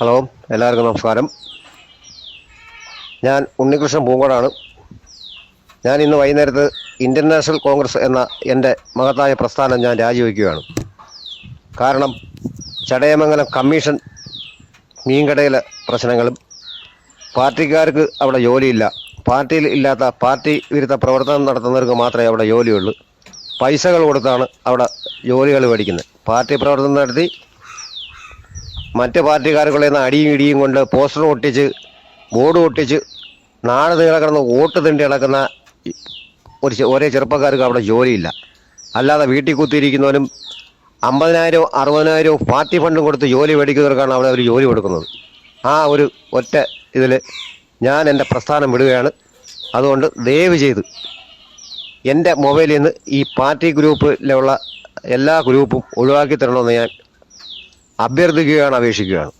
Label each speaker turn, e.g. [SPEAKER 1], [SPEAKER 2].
[SPEAKER 1] Hello എല്ലാവർക്കും നമസ്കാരം. ഞാൻ ഉണ്ണികൃഷ്ണൻ പൂങ്കോടാണ്. ഞാൻ ഇന്ന് വൈകുന്നേരത്ത് ഇന്റർനാഷണൽ കോൺഗ്രസ് എന്ന എന്റെ മഹത്തായ പ്രസ്ഥാനം ഞാൻ രാജിവെക്കുകയാണ്. കാരണം ചടയമംഗലം കമ്മീഷൻ മീൻകടയിലെ പ്രശ്നങ്ങളും പാർട്ടിക്കാർക്ക് അവിടെ ജോലിയില്ല. പാർട്ടിയിൽ ഇല്ലാത്ത പാർട്ടി വിരുദ്ധ പ്രവർത്തനം നടത്തുന്നവർക്ക് മാത്രമേ അവിടെ ജോലിയുള്ളൂ. പൈസകൾ കൊടുത്താണ് അവിടെ ജോലികൾ മേടിക്കുന്നത്. പാർട്ടി പ്രവർത്തനം നടത്തി മറ്റ് പാർട്ടിക്കാർക്കുള്ള അടിയും ഇടിയും കൊണ്ട് പോസ്റ്റർ ഒട്ടിച്ച് ബോർഡ് ഒട്ടിച്ച് നാട് നീളെ കിടന്ന് വോട്ട് തിണ്ടി കിടക്കുന്ന ഒരു ഒരേ ചെറുപ്പക്കാർക്ക് അവിടെ ജോലിയില്ല. അല്ലാതെ വീട്ടിൽ കുത്തിയിരിക്കുന്നവനും അമ്പതിനായിരവും അറുപതിനായിരവും പാർട്ടി ഫണ്ടും കൊടുത്ത് ജോലി മേടിക്കുന്നവർക്കാണ് അവിടെ അവർ ജോലി കൊടുക്കുന്നത്. ആ ഒരു ഒറ്റ ഇതിൽ ഞാൻ എന്റെ പ്രസ്ഥാനം വിടുകയാണ് അതുകൊണ്ട് ദയവ് ചെയ്ത് എന്റെ മൊബൈലിൽ നിന്ന് ഈ പാർട്ടി ഗ്രൂപ്പിലുള്ള എല്ലാ ഗ്രൂപ്പും ഒഴിവാക്കി തരണമെന്ന് ഞാൻ അഭ്യർത്ഥിക്കുകയാണ് അപേക്ഷിക്കുകയാണ്.